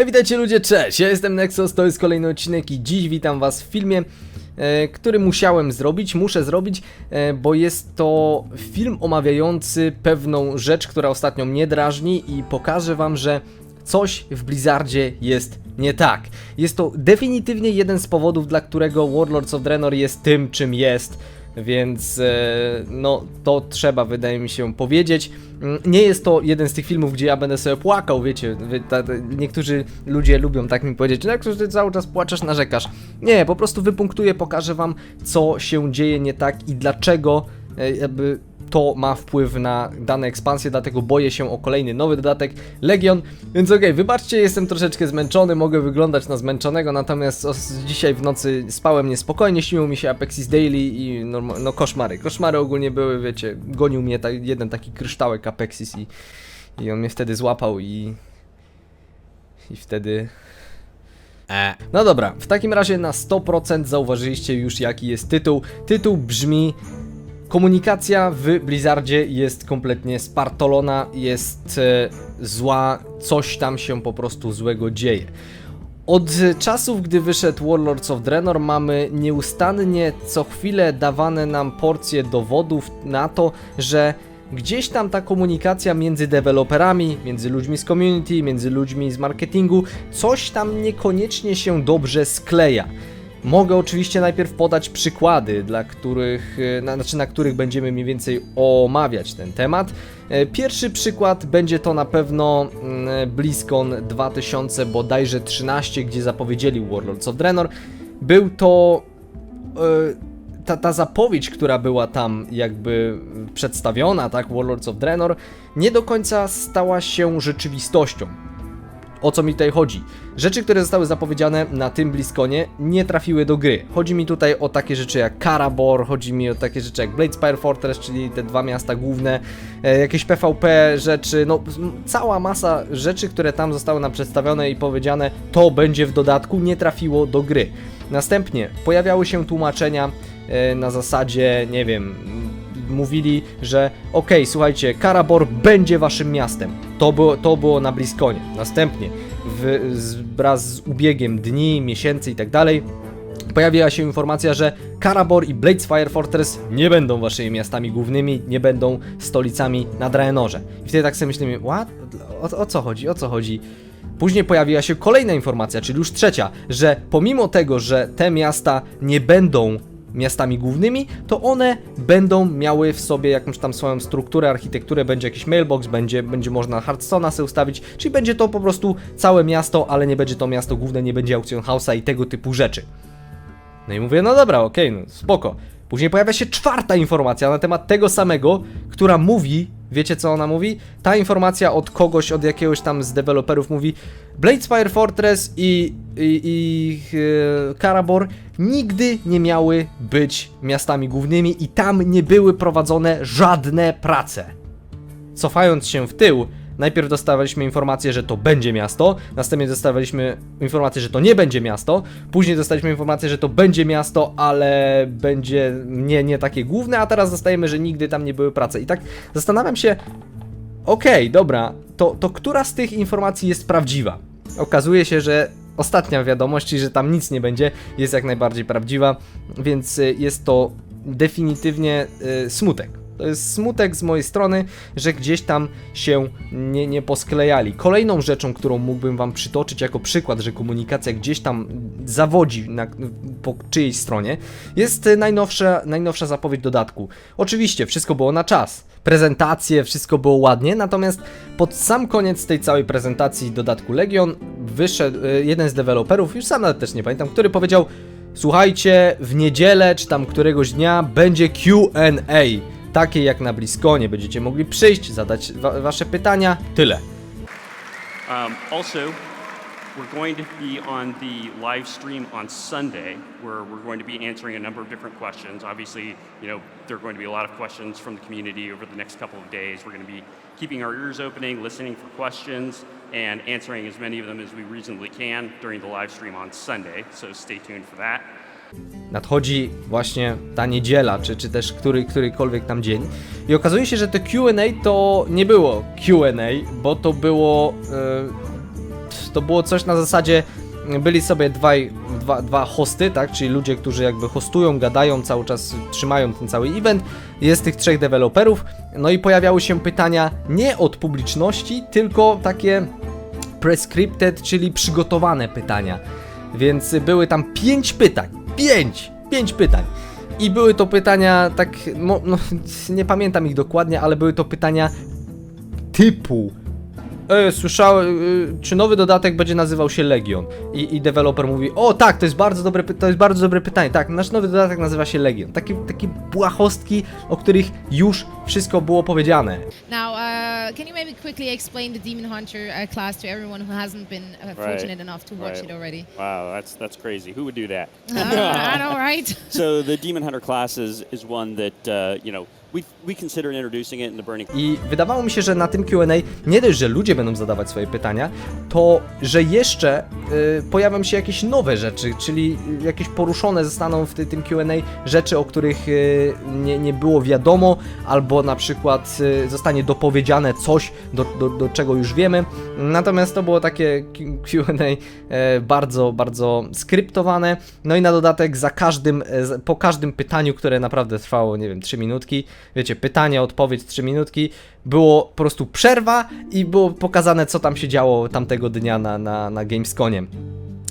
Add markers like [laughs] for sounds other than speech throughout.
Hej, witajcie ludzie, cześć! Ja jestem Nexus, to jest kolejny odcinek i dziś witam was w filmie, e, który musiałem zrobić, muszę zrobić, e, bo jest to film omawiający pewną rzecz, która ostatnio mnie drażni i pokażę wam, że coś w Blizzardzie jest nie tak. Jest to definitywnie jeden z powodów, dla którego Warlords of Draenor jest tym, czym jest. Więc e, no to trzeba, wydaje mi się, powiedzieć. Mm, Nie jest to jeden z tych filmów, gdzie ja będę sobie płakał, wiecie. Niektórzy ludzie lubią tak mi powiedzieć, no jak ty cały czas płaczesz, narzekasz. Nie, po prostu wypunktuję, pokażę wam, co się dzieje nie tak i dlaczego e, jakby to ma wpływ na dane ekspansje, dlatego boję się o kolejny nowy dodatek Legion. Więc okej, wybaczcie, jestem troszeczkę zmęczony, mogę wyglądać na zmęczonego, natomiast dzisiaj w nocy spałem niespokojnie, śniło mi się Apexis Daily i norma- no koszmary. Koszmary ogólnie były, wiecie, gonił mnie ta- jeden taki kryształek Apexis i, i on mnie wtedy złapał i... i wtedy... E. No dobra, w takim razie na 100% zauważyliście już jaki jest tytuł. Tytuł brzmi Komunikacja w Blizzardzie jest kompletnie spartolona, jest e, zła, coś tam się po prostu złego dzieje. Od czasów, gdy wyszedł Warlords of Draenor, mamy nieustannie co chwilę dawane nam porcje dowodów na to, że gdzieś tam ta komunikacja między deweloperami, między ludźmi z community, między ludźmi z marketingu, coś tam niekoniecznie się dobrze skleja. Mogę oczywiście najpierw podać przykłady, dla których, e, na, znaczy na których będziemy mniej więcej omawiać ten temat. E, Pierwszy przykład będzie to na pewno mm, BlizzCon 2000 bodajże 13, gdzie zapowiedzieli Warlords of Draenor. Był to e, ta, ta zapowiedź, która była tam jakby przedstawiona, tak, Warlords of Draenor, nie do końca stała się rzeczywistością. O co mi tutaj chodzi? Rzeczy, które zostały zapowiedziane na tym Bliskonie nie trafiły do gry. Chodzi mi tutaj o takie rzeczy jak Karabor, chodzi mi o takie rzeczy jak Bladespire Fortress, czyli te dwa miasta główne, e, jakieś PvP rzeczy, no cała masa rzeczy, które tam zostały nam przedstawione i powiedziane, to będzie w dodatku, nie trafiło do gry. Następnie pojawiały się tłumaczenia e, na zasadzie, nie wiem, mówili, że okej, słuchajcie, Karabor będzie waszym miastem. To było, to było na Bliskonie. Następnie, w, z, wraz z ubiegiem dni, miesięcy i tak dalej, pojawiła się informacja, że Karabor i Bladespire Fortress nie będą waszymi miastami głównymi, nie będą stolicami na Draenorze. I wtedy tak sobie myślimy, what? O, o co chodzi, o co chodzi? Później pojawiła się kolejna informacja, czyli już trzecia, że pomimo tego, że te miasta nie będą miastami głównymi, to one będą miały w sobie jakąś tam swoją strukturę, architekturę, będzie jakiś mailbox, będzie, będzie można Hearthstone'a sobie ustawić, czyli będzie to po prostu całe miasto, ale nie będzie to miasto główne, nie będzie aukcjon house'a i tego typu rzeczy. No i mówię, no dobra, okej, no spoko. Później pojawia się czwarta informacja na temat tego samego, która mówi, wiecie co ona mówi? Ta informacja od kogoś, od jakiegoś tam z deweloperów mówi Bladespire Fortress i, i, i e, Karabor nigdy nie miały być miastami głównymi i tam nie były prowadzone żadne prace. Cofając się w tył, najpierw dostawaliśmy informację, że to będzie miasto, następnie dostawaliśmy informację, że to nie będzie miasto, później dostaliśmy informację, że to będzie miasto, ale będzie nie, nie takie główne, a teraz dostajemy, że nigdy tam nie były prace. I tak zastanawiam się, okej, dobra, to, to która z tych informacji jest prawdziwa? Okazuje się, że ostatnia wiadomość, że tam nic nie będzie, jest jak najbardziej prawdziwa, więc y, jest to definitywnie y, smutek. To jest smutek z mojej strony, że gdzieś tam się nie, nie posklejali. Kolejną rzeczą, którą mógłbym Wam przytoczyć jako przykład, że komunikacja gdzieś tam zawodzi na, po czyjejś stronie, jest najnowsza, najnowsza zapowiedź dodatku. Oczywiście, wszystko było na czas. Prezentacje, wszystko było ładnie, natomiast pod sam koniec tej całej prezentacji dodatku Legion wyszedł y, jeden z deweloperów, już sam nawet też nie pamiętam, który powiedział Słuchajcie, w niedzielę czy tam któregoś dnia będzie Q&A, takie jak na Bliskonie. Będziecie mogli przyjść, zadać wa wasze pytania, tyle. Um, also, we're going to be on the live stream on Sunday, where we're going to be answering a number of different questions. Obviously, you know, there are going to be a lot of questions from the community over the next couple of days. We're going to be keeping our ears opening, listening for questions, and answering as many of them as we reasonably can during the live stream on Sunday. So stay tuned for that. Nadchodzi właśnie ta niedziela, czy, czy też który, którykolwiek tam dzień. I okazuje się, że to QA to nie było QA, bo to było. e, To było coś na zasadzie, byli sobie dwaj, dwa, dwa hosty, tak, czyli ludzie, którzy jakby hostują, gadają cały czas, trzymają ten cały event, jest tych trzech deweloperów, no i pojawiały się pytania nie od publiczności, tylko takie prescripted, czyli przygotowane pytania. Więc były tam pięć pytań. Pięć! Pięć pytań. I były to pytania tak, no, [laughs] nie pamiętam ich dokładnie, ale były to pytania typu e, słyszałem, czy nowy dodatek będzie nazywał się Legion? I, I deweloper mówi, o tak, to jest bardzo dobre, to jest bardzo dobre pytanie, tak, nasz nowy dodatek nazywa się Legion. Takie, takie błahostki, o których już wszystko było powiedziane. Now, uh, can you maybe quickly explain the Demon Hunter uh, class to everyone who hasn't been uh, Right, fortunate enough to watch right. it already? Wow, that's that's crazy. Who would do that? Uh, [laughs] I know, right? [laughs] so the Demon Hunter class is, is one that uh, you know I wydawało mi się, że na tym QA nie dość, że ludzie będą zadawać swoje pytania, to że jeszcze y, pojawią się jakieś nowe rzeczy, czyli jakieś poruszone zostaną w ty, tym QA rzeczy, o których y, nie, nie było wiadomo, albo na przykład y, zostanie dopowiedziane coś, do, do, do czego już wiemy. Natomiast to było takie QA e, bardzo, bardzo skryptowane. No i na dodatek za każdym, za- po każdym pytaniu, które naprawdę trwało, nie wiem, 3 minutki, wiecie, pytanie, odpowiedź 3 minutki, było po prostu przerwa i było pokazane, co tam się działo tamtego dnia na, na, na Gamesconie.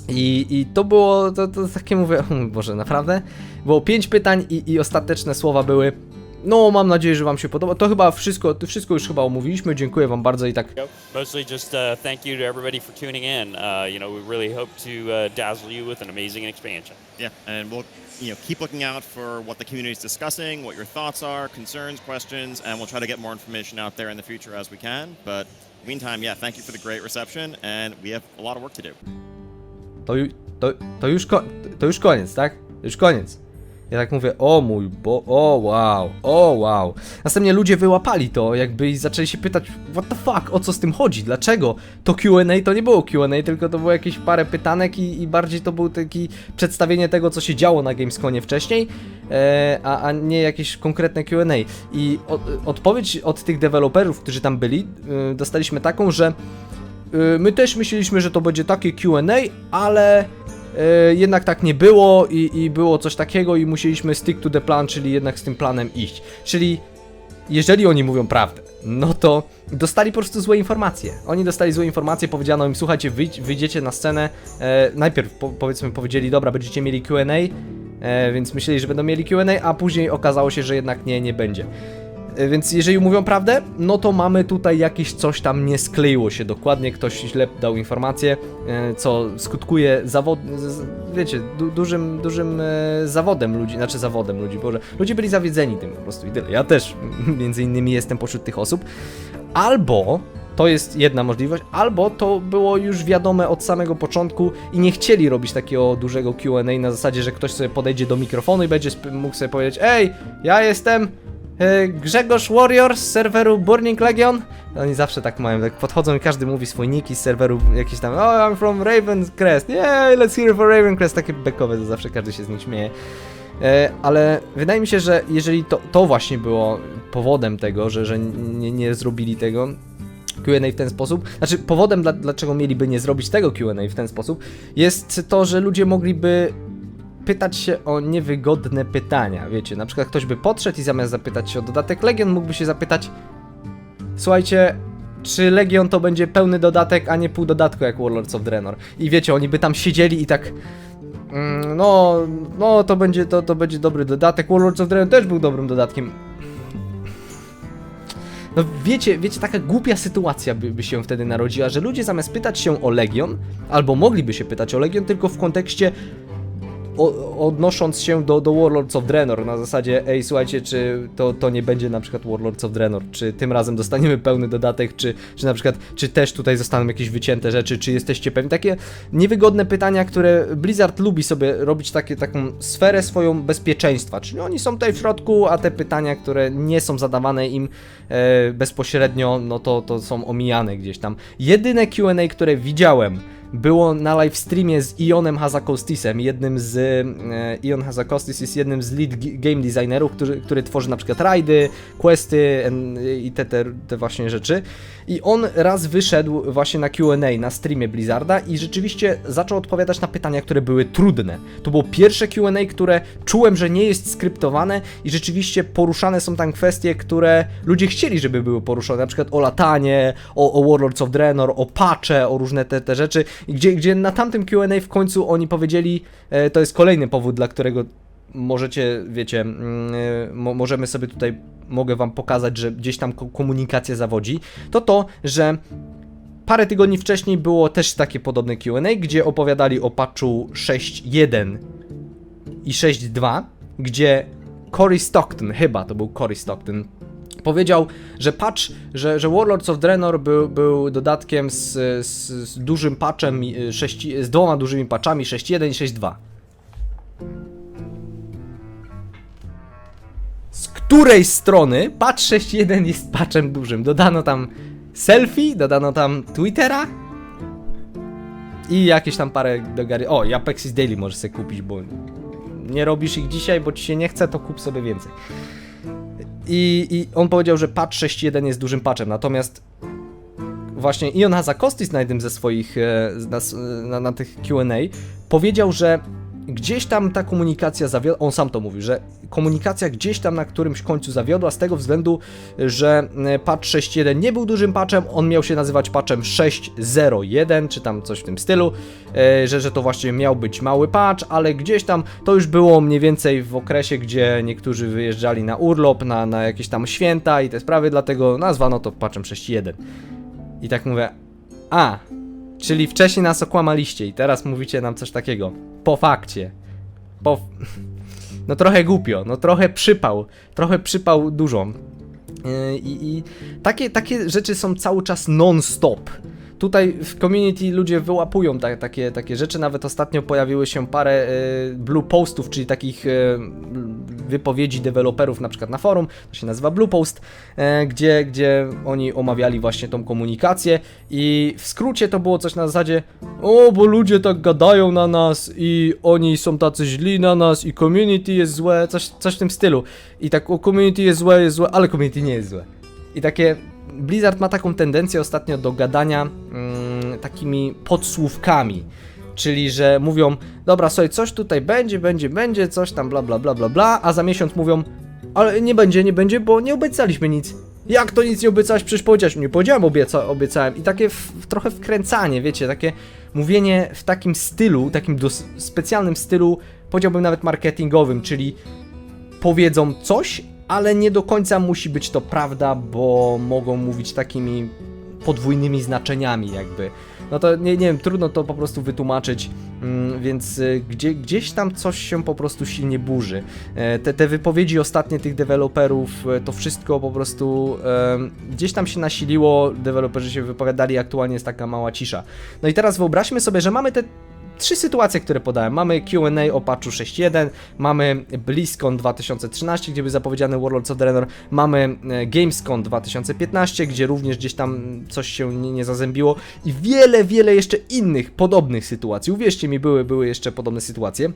I, I to było, to, to takie mówię, o [laughs] mój Boże, naprawdę? Było pięć pytań i, i ostateczne słowa były no, mam nadzieję, że wam się podoba. To chyba wszystko, to wszystko już chyba omówiliśmy. Dziękuję wam bardzo i tak Mostly just uh, thank you to everybody for tuning in. Uh, you know, we really hope to uh, dazzle you with an amazing expansion. Yeah, and we'll you know keep looking out for what the community is discussing, what your thoughts are, concerns, questions, and we'll try to get more information out there in the future as we can. But meantime, yeah, thank you for the great reception, and we have a lot of work to do. to, to, to, już, ko- to już koniec, tak? Już koniec. Ja tak mówię, o mój bo, o wow, o wow. Następnie ludzie wyłapali to, jakby i zaczęli się pytać, what the fuck, o co z tym chodzi, dlaczego? To Q&A to nie było Q&A, tylko to było jakieś parę pytanek i, i bardziej to był taki przedstawienie tego, co się działo na Gamesconie wcześniej, e, a, a nie jakieś konkretne Q&A. I od, odpowiedź od tych deweloperów, którzy tam byli, y, dostaliśmy taką, że Y, My też myśleliśmy, że to będzie takie QA, ale y, jednak tak nie było i, i było coś takiego i musieliśmy stick to the plan, czyli jednak z tym planem iść. Czyli jeżeli oni mówią prawdę, no to dostali po prostu złe informacje. Oni dostali złe informacje, powiedziano im, słuchajcie, wyjdź, wyjdziecie na scenę. E, najpierw po, powiedzmy powiedzieli, dobra, będziecie mieli QA, e, więc myśleli, że będą mieli QA, a później okazało się, że jednak nie, nie będzie. E, Więc jeżeli mówią prawdę, no to mamy tutaj jakieś coś tam nie skleiło się dokładnie, ktoś źle dał informację, e, co skutkuje zawod... wiecie, du dużym, dużym e, zawodem ludzi, znaczy zawodem ludzi, boże, ludzie byli zawiedzeni tym po prostu i tyle. Ja też [laughs] między innymi jestem pośród tych osób. Albo to jest jedna możliwość, albo to było już wiadome od samego początku i nie chcieli robić takiego dużego QA na zasadzie, że ktoś sobie podejdzie do mikrofonu i będzie mógł sobie powiedzieć: Ej, ja jestem Grzegorz Warrior z serweru Burning Legion. Oni zawsze tak mają, tak podchodzą i każdy mówi swój nick i z serweru jakiś tam, oh, I'm from Ravencrest, yeah, let's hear for Ravencrest, takie bekowe, to zawsze każdy się z nich śmieje. E, ale wydaje mi się, że jeżeli to, to właśnie było powodem tego, że, że nie, nie zrobili tego, Q&A w ten sposób, znaczy powodem, dla, dlaczego mieliby nie zrobić tego Q&A w ten sposób, jest to, że ludzie mogliby pytać się o niewygodne pytania, wiecie, na przykład ktoś by podszedł i zamiast zapytać się o dodatek Legion, mógłby się zapytać słuchajcie, czy Legion to będzie pełny dodatek, a nie pół dodatku jak Warlords of Draenor. I wiecie, oni by tam siedzieli i tak mm, no, no to będzie, to, to będzie dobry dodatek. Warlords of Draenor też był dobrym dodatkiem. No wiecie, wiecie, taka głupia sytuacja by, by się wtedy narodziła, że ludzie zamiast pytać się o Legion, albo mogliby się pytać o Legion tylko w kontekście odnosząc się do, do Warlords of Draenor na zasadzie, ej, słuchajcie, czy to, to nie będzie na przykład Warlords of Draenor, czy tym razem dostaniemy pełny dodatek, czy, czy na przykład, czy też tutaj zostaną jakieś wycięte rzeczy, czy jesteście pewni, takie niewygodne pytania, które Blizzard lubi sobie robić takie, taką sferę swoją bezpieczeństwa, czyli oni są tutaj w środku, a te pytania, które nie są zadawane im e, bezpośrednio, no to, to są omijane gdzieś tam. Jedyne Q&A, które widziałem było na live streamie z Ionem Hazakostisem, jednym z... E, Ion Hazakostis jest jednym z lead game designerów, który, który tworzy na przykład rajdy, questy i te, te, te właśnie rzeczy. I on raz wyszedł właśnie na Q&A na streamie Blizzarda i rzeczywiście zaczął odpowiadać na pytania, które były trudne. To było pierwsze Q&A, które czułem, że nie jest skryptowane i rzeczywiście poruszane są tam kwestie, które ludzie chcieli, żeby były poruszone, na przykład o latanie, o, o Warlords of Draenor, o patche, o różne te, te rzeczy, gdzie, gdzie na tamtym Q&A w końcu oni powiedzieli, e, to jest kolejny powód, dla którego możecie, wiecie, mm, e, mo, możemy sobie tutaj, mogę wam pokazać, że gdzieś tam ko- komunikacja zawodzi, to to, że parę tygodni wcześniej było też takie podobne Q&A, gdzie opowiadali o patchu 6.1 i 6.2, gdzie Cory Stockton, chyba to był Cory Stockton, powiedział, że patch, że, że Warlords of Draenor był, był dodatkiem z, z, z dużym patchem, y, 6, z dwoma dużymi patchami 6.1 i 6.2. Z której strony patch 6.1 jest patchem dużym? Dodano tam selfie, dodano tam Twittera i jakieś tam parę do gary. O, i Apexis Daily możesz sobie kupić, bo nie robisz ich dzisiaj, bo ci się nie chce, to kup sobie więcej. I, I on powiedział, że patch 6.1 jest dużym patchem, natomiast właśnie Ion Hazakostis na jednym ze swoich, e, na, na, na tych Q&A powiedział, że gdzieś tam ta komunikacja zawiodła, on sam to mówił, że komunikacja gdzieś tam na którymś końcu zawiodła z tego względu, że e, patch 6.1 nie był dużym patchem, on miał się nazywać patchem 6.01, czy tam coś w tym stylu, e, że, że to właśnie miał być mały patch, ale gdzieś tam to już było mniej więcej w okresie, gdzie niektórzy wyjeżdżali na urlop, na, na jakieś tam święta i te sprawy, dlatego nazwano to patchem 6.1. I tak mówię, a, czyli wcześniej nas okłamaliście i teraz mówicie nam coś takiego. Po fakcie. Po... [laughs] No trochę głupio, no trochę przypał, trochę przypał dużo. Yy, I, i takie, takie rzeczy są cały czas non-stop. Tutaj w community ludzie wyłapują ta, takie, takie rzeczy, nawet ostatnio pojawiły się parę y, blue postów, czyli takich y, wypowiedzi deweloperów na przykład na forum, to się nazywa blue post, e, gdzie, gdzie oni omawiali właśnie tą komunikację i w skrócie to było coś na zasadzie o, bo ludzie tak gadają na nas i oni są tacy źli na nas i community jest złe, coś, coś w tym stylu. I tak o community jest złe, jest złe, ale community nie jest złe. I takie Blizzard ma taką tendencję ostatnio do gadania mm, takimi podsłówkami. Czyli, że mówią, dobra, słuchaj, coś tutaj będzie, będzie, będzie, coś tam, bla, bla, bla, bla, bla, a za miesiąc mówią, ale nie będzie, nie będzie, bo nie obiecaliśmy nic. Jak to nic nie obiecałeś? Przecież powiedziałeś, nie powiedziałem, obieca, obiecałem. I takie w, trochę wkręcanie, wiecie, takie mówienie w takim stylu, takim dos- specjalnym stylu, powiedziałbym nawet marketingowym, czyli powiedzą coś, ale nie do końca musi być to prawda, bo mogą mówić takimi podwójnymi znaczeniami jakby. No to nie, nie wiem, trudno to po prostu wytłumaczyć, mm, więc y, gdzie, gdzieś tam coś się po prostu silnie burzy. E, te, te wypowiedzi ostatnie tych deweloperów, e, to wszystko po prostu em, gdzieś tam się nasiliło, deweloperzy się wypowiadali, aktualnie jest taka mała cisza. No i teraz wyobraźmy sobie, że mamy te trzy sytuacje, które podałem. Mamy Q&A o patchu 6.1, mamy BlizzCon 2013, gdzie był zapowiedziany Warlords of Draenor, mamy e, Gamescom 2015, gdzie również gdzieś tam coś się nie, nie zazębiło i wiele, wiele jeszcze innych podobnych sytuacji. Uwierzcie mi, były, były jeszcze podobne sytuacje.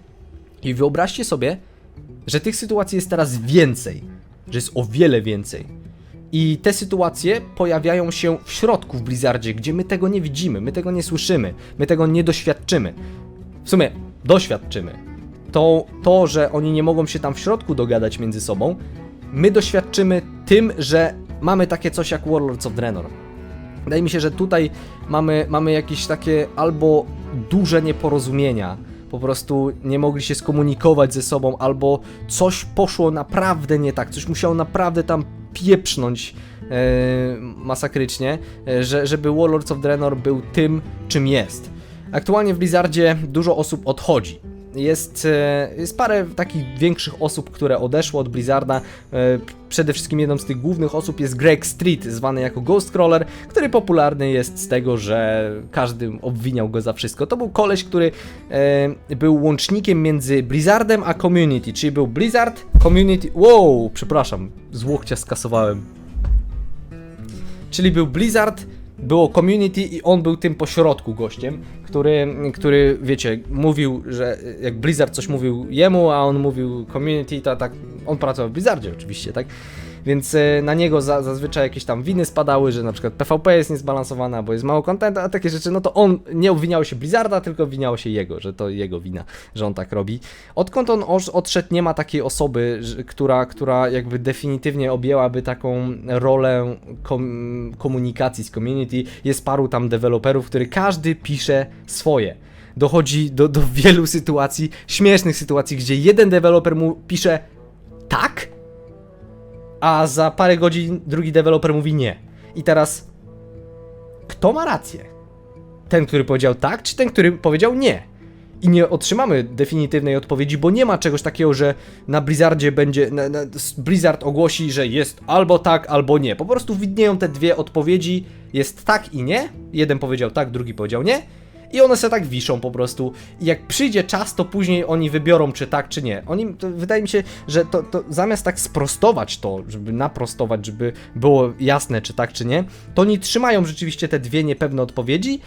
I wyobraźcie sobie, że tych sytuacji jest teraz więcej, że jest o wiele więcej. I te sytuacje pojawiają się w środku w Blizzardzie, gdzie my tego nie widzimy, my tego nie słyszymy, my tego nie doświadczymy. W sumie doświadczymy. To, to, że oni nie mogą się tam w środku dogadać między sobą, my doświadczymy tym, że mamy takie coś jak Warlords of Draenor. Wydaje mi się, że tutaj mamy, mamy jakieś takie albo duże nieporozumienia, po prostu nie mogli się skomunikować ze sobą, albo coś poszło naprawdę nie tak, coś musiało naprawdę tam pieprznąć e, masakrycznie, e, że, żeby Warlords of Draenor był tym, czym jest. Aktualnie w Blizzardzie dużo osób odchodzi. Jest, e, jest parę takich większych osób, które odeszło od Blizzarda. E, Przede wszystkim jedną z tych głównych osób jest Greg Street, zwany jako Ghostcrawler, który popularny jest z tego, że każdy obwiniał go za wszystko. To był koleś, który e, był łącznikiem między Blizzardem a Community, czyli był Blizzard, Community... Wow, przepraszam, z łokcia skasowałem. Czyli był Blizzard, było community i on był tym pośrodku gościem, który, który wiecie, mówił, że jak Blizzard coś mówił jemu, a on mówił community, to tak, on pracował w Blizzardzie oczywiście, tak? Więc e, na niego za, zazwyczaj jakieś tam winy spadały, że na przykład PvP jest niezbalansowana, bo jest mało kontentu, a takie rzeczy, no to on nie obwiniało się Blizzarda, tylko obwiniało się jego, że to jego wina, że on tak robi. Odkąd on odszedł, nie ma takiej osoby, która, która jakby definitywnie objęłaby taką rolę kom- komunikacji z community. Jest paru tam deweloperów, który każdy pisze swoje. Dochodzi do, do wielu sytuacji, śmiesznych sytuacji, gdzie jeden deweloper mu pisze tak, a za parę godzin drugi deweloper mówi nie. I teraz kto ma rację? Ten, który powiedział tak, czy ten, który powiedział nie? I nie otrzymamy definitywnej odpowiedzi, bo nie ma czegoś takiego, że na Blizzardzie będzie. Na, na, Blizzard ogłosi, że jest albo tak, albo nie. Po prostu widnieją te dwie odpowiedzi: jest tak i nie. Jeden powiedział tak, drugi powiedział nie. I one se tak wiszą po prostu. I jak przyjdzie czas, to później oni wybiorą, czy tak, czy nie. Oni, wydaje mi się, że to, to zamiast tak sprostować to, żeby naprostować, żeby było jasne, czy tak, czy nie, to oni trzymają rzeczywiście te dwie niepewne odpowiedzi.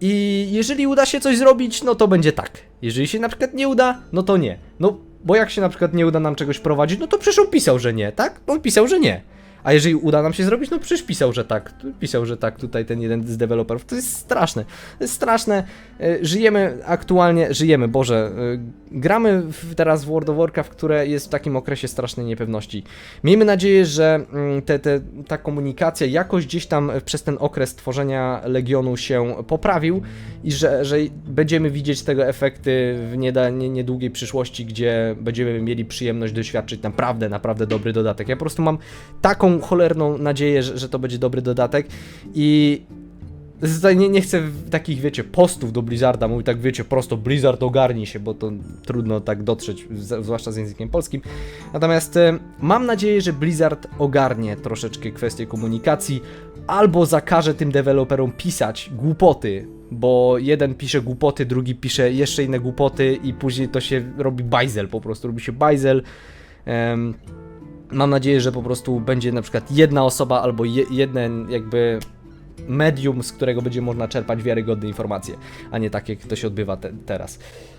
I jeżeli uda się coś zrobić, no to będzie tak. Jeżeli się na przykład nie uda, no to nie. No, bo jak się na przykład nie uda nam czegoś prowadzić, no to przecież on pisał, że nie, tak? On pisał, że nie. A jeżeli uda nam się zrobić, no przecież pisał, że tak. Pisał, że tak tutaj ten jeden z deweloperów. To jest straszne. To jest straszne. E, Żyjemy aktualnie, żyjemy, Boże. e, Gramy teraz w World of Warcraft, które jest w takim okresie strasznej niepewności. Miejmy nadzieję, że mm, te, te, ta komunikacja jakoś gdzieś tam przez ten okres tworzenia Legionu się poprawił i że, że będziemy widzieć tego efekty w nieda, nie, niedługiej przyszłości, gdzie będziemy mieli przyjemność doświadczyć naprawdę, naprawdę dobry dodatek. Ja po prostu mam taką cholerną nadzieję, że, że to będzie dobry dodatek i nie, nie chcę takich, wiecie, postów do Blizzarda, mówię tak, wiecie, prosto Blizzard ogarnij się, bo to trudno tak dotrzeć, zwłaszcza z językiem polskim. Natomiast e, mam nadzieję, że Blizzard ogarnie troszeczkę kwestię komunikacji, albo zakaże tym deweloperom pisać głupoty, bo jeden pisze głupoty, drugi pisze jeszcze inne głupoty i później to się robi bajzel, po prostu robi się bajzel. Em, mam nadzieję, że po prostu będzie na przykład jedna osoba albo je, jeden jakby medium, z którego będzie można czerpać wiarygodne informacje, a nie tak jak to się odbywa te, teraz.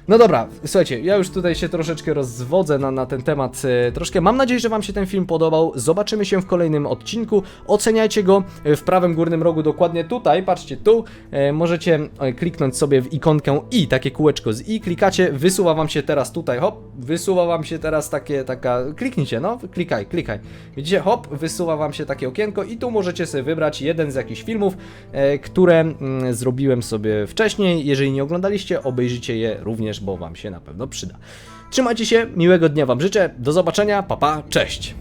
No dobra, słuchajcie, ja już tutaj się troszeczkę rozwodzę na, na ten temat e, troszkę. Mam nadzieję, że Wam się ten film podobał. Zobaczymy się w kolejnym odcinku. Oceniajcie go e, w prawym górnym rogu, dokładnie tutaj, patrzcie tu. E, możecie kliknąć sobie w ikonkę i, takie kółeczko z i, klikacie, wysuwa Wam się teraz tutaj, hop, wysuwa Wam się teraz takie, taka, kliknijcie, no, klikaj, klikaj. Widzicie, hop, wysuwa Wam się takie okienko i tu możecie sobie wybrać jeden z jakichś filmów, które mm, zrobiłem sobie wcześniej. Jeżeli nie oglądaliście, obejrzyjcie je również, bo Wam się na pewno przyda. Trzymajcie się, miłego dnia Wam życzę, do zobaczenia, papa, pa, cześć!